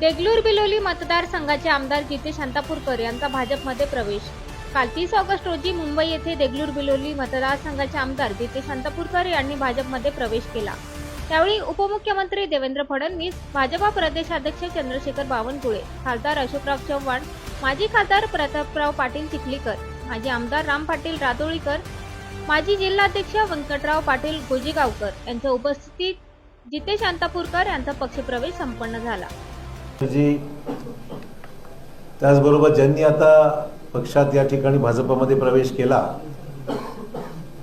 देगलूर बिलोली मतदारसंघाचे आमदार जितेश अंतापूरकर यांचा भाजपमध्ये प्रवेश. काल तीस ऑगस्ट रोजी मुंबई येथे देगलूर बिलोली मतदारसंघाचे आमदार जितेश अंतापूरकर यांनी भाजपमध्ये प्रवेश केला. त्यावेळी उपमुख्यमंत्री देवेंद्र फडणवीस भाजपा प्रदेशाध्यक्ष चंद्रशेखर बावनकुळे खासदार अशोकराव चव्हाण माजी खासदार प्रतापराव पाटील चिखलीकर माजी आमदार राम पाटील रातोळीकर माजी जिल्हाध्यक्ष व्यंकटराव पाटील गोजीगावकर यांच्या उपस्थितीत जितेश अंतापूरकर यांचा पक्षप्रवेश संपन्न झाला. जी त्याचबरोबर ज्यांनी आता पक्षात या ठिकाणी भाजपमध्ये प्रवेश केला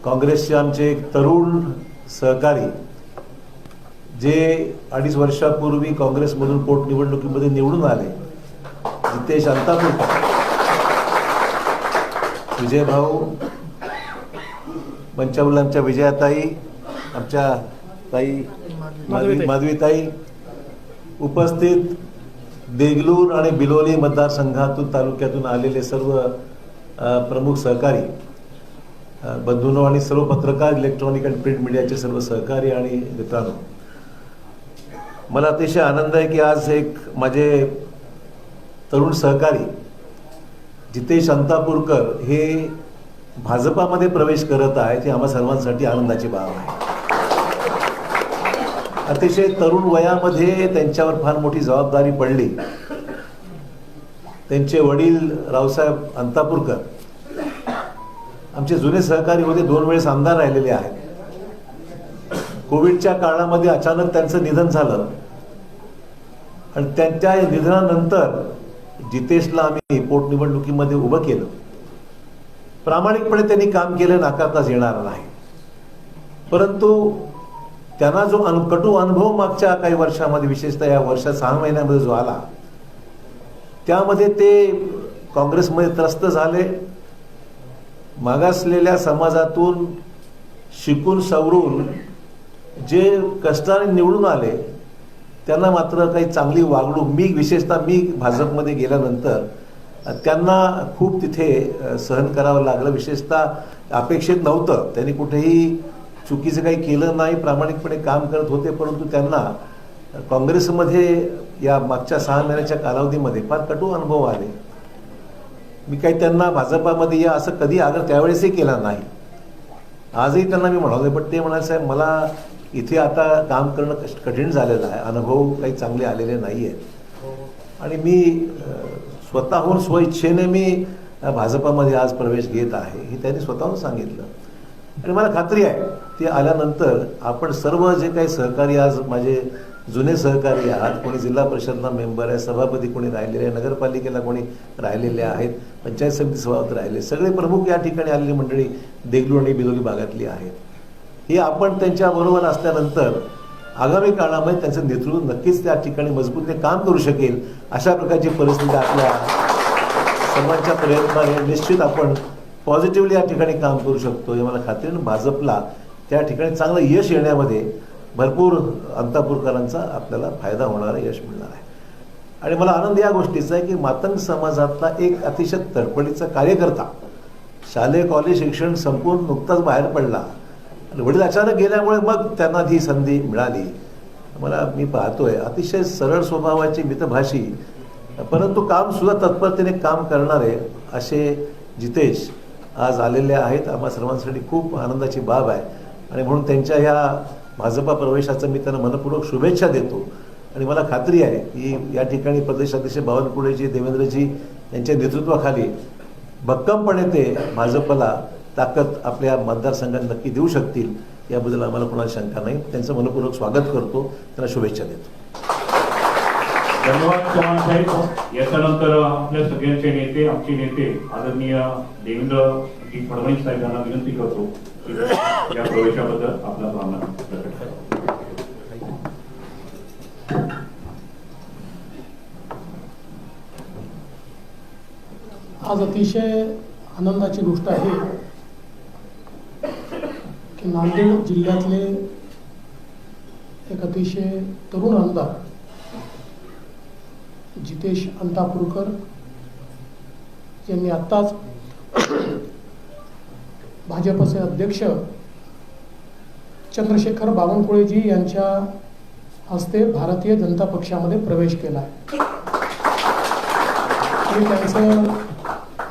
काँग्रेसचे आमचे एक तरुण सहकारी जे अडीच वर्षापूर्वी काँग्रेसमधून पोटनिवडणुकीमध्ये निवडून आले जितेश अंतापूरकर विजय भाऊ मंचावला आमच्या विजयाताई आमच्या ताई माधवीताई उपस्थित देगलूर आणि बिलोली मतदारसंघातून तालुक्यातून आलेले सर्व प्रमुख सहकारी बंधूनो आणि सर्व पत्रकार इलेक्ट्रॉनिक आणि प्रिंट मीडियाचे सर्व सहकारी आणि मित्रांनो मला अतिशय आनंद आहे की आज एक माझे तरुण सहकारी जितेश अंतापूरकर हे भाजपामध्ये प्रवेश करत आहेत हे आम्हा सर्वांसाठी आनंदाची बाब आहे. अतिशय तरुण वयामध्ये त्यांच्यावर फार मोठी जबाबदारी पडली. त्यांचे वडील रावसाहेब अंतापूरकर. आमचे जुने सहकारी होते दोन वेळेस आमदार राहिलेले आहेत. कोविडच्या काळामध्ये अचानक त्यांचं निधन झालं. आणि त्यांच्या निधनानंतर जितेशला आम्ही पोटनिवडणुकीमध्ये उभं केलं. प्रामाणिकपणे त्यांनी काम केलं नाकारताच येणार नाही. परंतु त्यांना जो अनु कटू अनुभव मागच्या काही वर्षामध्ये विशेषतः या वर्षात सहा महिन्यामध्ये जो आला त्यामध्ये ते काँग्रेसमध्ये त्रस्त झाले. मागासलेल्या समाजातून शिकून सवरून जे कष्टाने निवडून आले त्यांना मात्र काही चांगली वागणूक मी विशेषतः मी भाजपमध्ये गेल्यानंतर त्यांना खूप तिथे सहन करावं लागलं. विशेषतः अपेक्षित नव्हतं. त्यांनी कुठेही चुकीचं काही केलं नाही प्रामाणिकपणे काम करत होते परंतु त्यांना काँग्रेसमध्ये या मागच्या सहा महिन्याच्या कालावधीमध्ये फार कटू अनुभव आले. मी काही त्यांना भाजपामध्ये या असं कधी आग्रह त्यावेळेसही केला नाही. आजही त्यांना मी म्हणालो पण ते म्हणाले साहेब मला इथे आता काम करणं कष्ट- कठीण झालेलं आहे. अनुभव काही चांगले आलेले नाही आहेत आणि मी स्वतःहून स्वइच्छेने मी भाजपामध्ये आज प्रवेश घेत आहे हे त्यांनी स्वतःहून सांगितलं. आणि मला खात्री आहे ते आल्यानंतर आपण सर्व जे काही सहकारी आज माझे जुने सहकारी आहात कोणी जिल्हा परिषदला मेंबर आहे सभापती कोणी राहिलेले आहे नगरपालिकेला कोणी राहिलेले आहेत पंचायत समिती सभापती राहिले सगळे प्रमुख या ठिकाणी आलेली मंडळी देगलू आणि बिलोली भागातली आहेत. ही आपण त्यांच्याबरोबर असल्यानंतर आगामी काळामध्ये त्यांचं नेतृत्व नक्कीच त्या ठिकाणी मजबूतीने काम करू शकेल अशा प्रकारची परिस्थिती आपल्या सर्वांच्या प्रयत्नाने निश्चित आपण पॉझिटिव्हली या ठिकाणी काम करू शकतो हे मला खात्रीनं भाजपला त्या ठिकाणी चांगलं यश येण्यामध्ये भरपूर अंतापूरकरांचा आपल्याला फायदा होणारा यश मिळणार आहे. आणि मला आनंद या गोष्टीचा आहे की मातंग समाजातला एक अतिशय तडफडीचा कार्यकर्ता शालेय कॉलेज शिक्षण संपूर्ण नुकताच बाहेर पडला. आणि वडील अचानक गेल्यामुळे मग त्यांना ती संधी मिळाली. मला मी पाहतोय अतिशय सरळ स्वभावाची मितभाषी परंतु काम सुद्धा तत्परतेने काम करणारे असे जितेश आज आलेल्या आहेत. आम्हा सर्वांसाठी खूप आनंदाची बाब आहे. आणि म्हणून त्यांच्या ह्या भाजपा प्रवेशाचं मी त्यांना मनपूर्वक शुभेच्छा देतो. आणि मला खात्री आहे की या ठिकाणी प्रदेशाध्यक्ष बावनकुळेजी देवेंद्रजी यांच्या नेतृत्वाखाली भक्कमपणे ते भाजपला ताकद आपल्या मतदारसंघात नक्की देऊ शकतील याबद्दल आम्हाला कोणाला शंका नाही. त्यांचं मनपूर्वक स्वागत करतो. त्यांना शुभेच्छा देतो. धन्यवाद. चव्हाण साहेब याच्यानंतर आपल्या सगळ्यांचे नेते आमचे नेते आदरणीय देवेंद्रजी फडणवीस साहेबांना विनंती करतो की या प्रवेशाबद्दल आपला भावना प्रकट करा. आज अतिशय आनंदाची गोष्ट आहे की नांदेड जिल्ह्यातले एक अतिशय तरुण आमदार जितेश अंतापूरकर यांनी आत्ताच भाजपचे अध्यक्ष चंद्रशेखर बावनकुळेजी यांच्या हस्ते भारतीय जनता पक्षामध्ये प्रवेश केला आहे. आणि त्यांचं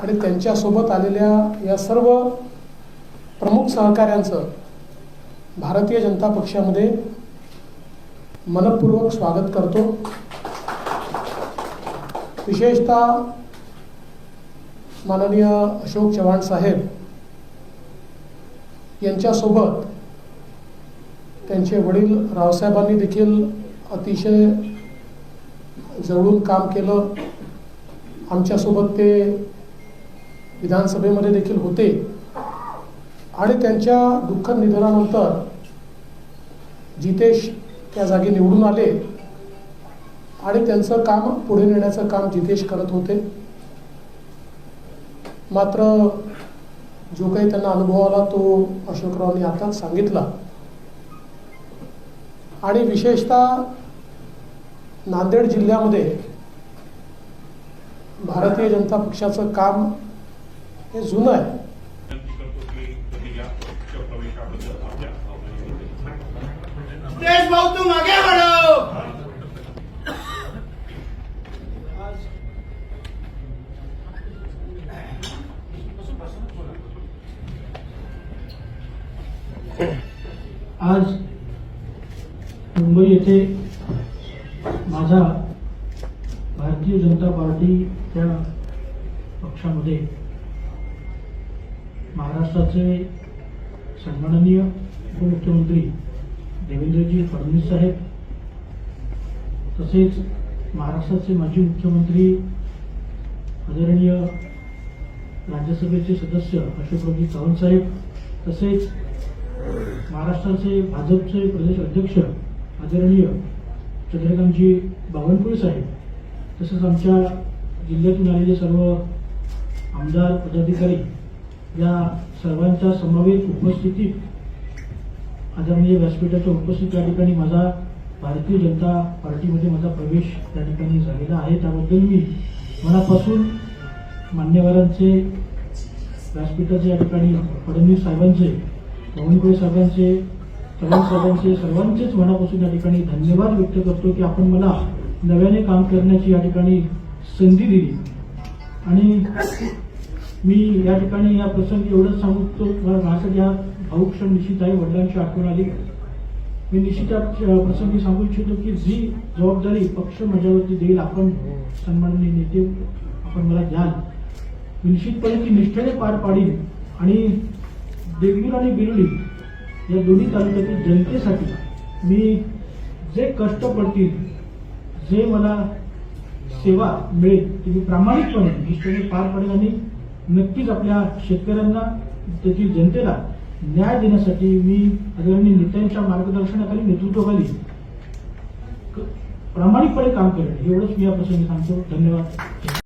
आणि त्यांच्यासोबत आलेल्या या सर्व प्रमुख सहकाऱ्यांचं भारतीय जनता पक्षामध्ये मनपूर्वक स्वागत करतो. विशेषतः माननीय अशोक चव्हाण साहेब यांच्यासोबत त्यांचे वडील रावसाहेबांनी देखील अतिशय जवळून काम केलं. आमच्यासोबत ते विधानसभेमध्ये देखील होते. आणि त्यांच्या दुःख निधनानंतर जितेश त्या जागी निवडून आले. आणि त्यांचं काम पुढे नेण्याचं काम जितेश करत होते. मात्र जो काही त्यांना अनुभव आला तो अशोकरावांनी आताच सांगितला. आणि विशेषतः नांदेड जिल्ह्यामध्ये भारतीय जनता पक्षाचं काम हे जुनं आहे. देश भाऊ तू मागे या पक्ष प्रवेशाबद्दल आपल्या भावना तेज भाऊ तुम आगे बढ़ो आज मुंबई येथे माझा भारतीय जनता पार्टी त्या पक्षामध्ये महाराष्ट्राचे सन्माननीय उपमुख्यमंत्री देवेंद्रजी फडणवीस साहेब तसेच महाराष्ट्राचे माजी मुख्यमंत्री आदरणीय राज्यसभेचे सदस्य अशोकरावजी चव्हाण साहेब तसेच महाराष्ट्राचे भाजपचे प्रदेश अध्यक्ष आदरणीय चंद्रकांतजी बावनकुळे साहेब तसंच आमच्या जिल्ह्यातून आलेले सर्व आमदार पदाधिकारी या सर्वांच्या समवेत उपस्थितीत आदरणीय व्यासपीठाच्या उपस्थित या ठिकाणी माझा भारतीय जनता पार्टीमध्ये माझा प्रवेश त्या ठिकाणी झालेला आहे. त्याबद्दल मी मनापासून मान्यवरांचे व्यासपीठाचे या ठिकाणी फडणवीस साहेबांचे बावनकुळे साहेबांचे चव्हाण साहेबांचे सर्वांचेच मनापासून या ठिकाणी धन्यवाद व्यक्त करतो की आपण मला नव्याने काम करण्याची या ठिकाणी संधी दिली. आणि मी या ठिकाणी या प्रसंगी एवढंच सांगतो मला माझ्यासाठी हा भाऊ क्षण निश्चित आहे वडिलांची आठवण आली. मी निश्चित प्रसंगी सांगू इच्छितो की जी जबाबदारी पक्ष माझ्यावरती देईल आपण सन्माननीय नेते आपण मला द्याल. निश्चितपणे ती निष्ठेने पार पाडील आणि देगलूर आणि बिरुली या दोन्ही तालुक्यातील जनतेसाठी मी जे कष्ट पडतील जे मला सेवा मिळेल ती मी प्रामाणिकपणे निष्ठेने पार पडेल आणि नक्कीच आपल्या शेतकऱ्यांना त्याची जनतेला न्याय देण्यासाठी मी आदरणीय नेत्यांच्या मार्गदर्शनाखाली नेतृत्वाखाली प्रामाणिकपणे काम करेन. एवढंच मी या प्रसंगी सांगतो. धन्यवाद.